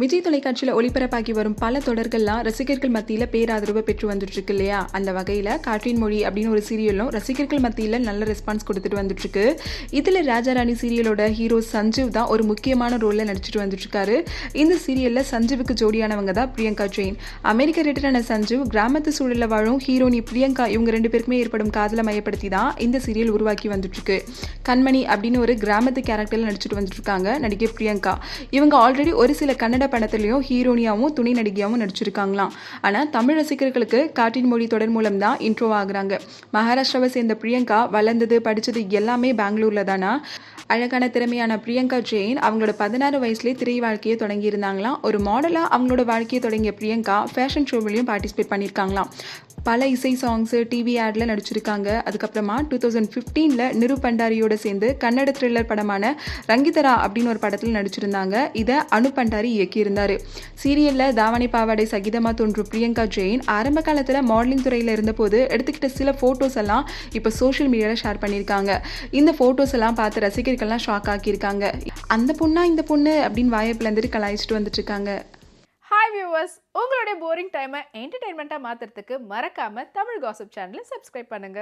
விஜய் தொலைக்காட்சியில் ஒளிபரப்பாகி வரும் பல தொடர்கள்லாம் ரசிகர்கள் மத்தியில் பேராதரவு பெற்று வந்துட்டுருக்கு இல்லையா? அந்த வகையில் காற்றின் மொழி அப்படின்னு ஒரு சீரியலும் ரசிகர்கள் மத்தியில் நல்ல ரெஸ்பான்ஸ் கொடுத்துட்டு வந்துட்டுருக்கு. இதில் ராஜாராணி சீரியலோட ஹீரோ சஞ்சீவ் தான் ஒரு முக்கியமான ரோலில் நடிச்சிட்டு வந்துட்டுருக்காரு. இந்த சீரியலில் சஞ்சீவுக்கு ஜோடியானவங்க தான் பிரியங்கா ஜெயின். அமெரிக்க ரிட்டரான சஞ்சீவ் கிராமத்து சூழலில் வாழும் ஹீரோனி பிரியங்கா இவங்க ரெண்டு பேருக்குமே ஏற்படும் காதலை மையப்படுத்தி தான் இந்த சீரியல் உருவாக்கி வந்துட்டுருக்கு. கண்மணி அப்படின்னு ஒரு கிராமத்து கேரக்டரில் நடிச்சிட்டு வந்துட்டுருக்காங்க நடிகை பிரியங்கா. இவங்க ஆல்ரெடி ஒரு சில கன்னட படத்துலையும் ஹீரோனியாவும் துணை நடிகையாகவும் நடிச்சிருக்காங்களாம். ஆனால் தமிழ் ரசிகர்களுக்கு காற்றின் மொழி தொடர் மூலம் தான் இன்ட்ரோ ஆகுறாங்க. மகாராஷ்டிராவை சேர்ந்த பிரியங்கா வளர்ந்தது படித்தது எல்லாமே பெங்களூர்ல தானா? அழகான திறமையான பிரியங்கா ஜெயின் அவங்களோட பதினாறு வயசுலேயே திரை வாழ்க்கையை தொடங்கியிருந்தாங்களாம். ஒரு மாடலாக அவங்களோட வாழ்க்கையை தொடங்கிய பிரியங்கா ஃபேஷன் ஷோவிலையும் பார்ட்டிசிபேட் பண்ணியிருக்காங்களாம். பல இசை சாங்ஸு டிவி ஆடில் நடிச்சிருக்காங்க. அதுக்கப்புறமா டூ தௌசண்ட் ஃபிஃப்டீனில் நிரு பண்டாரியோட சேர்ந்து கன்னட த்ரில்லர் படமான ரங்கிதரா அப்படின்னு ஒரு படத்தில் நடிச்சிருந்தாங்க. இதை அனு பண்டாரி இயக்கி இயக்கியிருந்தார் சீரியலில் தாவணி பாவாடை சகிதமாக தோன்றும் பிரியங்கா ஜெயின் ஆரம்ப காலத்தில் மாடலிங் துறையில் இருந்தபோது எடுத்துக்கிட்ட சில ஃபோட்டோஸ் எல்லாம் இப்போ சோஷியல் மீடியாவில் ஷேர் பண்ணியிருக்காங்க. இந்த ஃபோட்டோஸ் எல்லாம் பார்த்து ரசிகர்கள்லாம் ஷாக் ஆக்கியிருக்காங்க. அந்த பொண்ணா இந்த பொண்ணு அப்படின்னு வாயப்பிளந்துட்டு கலாய்ச்சிட்டு வந்துட்டு இருக்காங்க ஹாய் வியூவர்ஸ் உங்களுடைய போரிங் டைமை என்டர்டைன்மெண்ட்டாக மாற்றுறதுக்கு மறக்காமல் தமிழ் காசிப் சேனலை சப்ஸ்கிரைப் பண்ணுங்கள்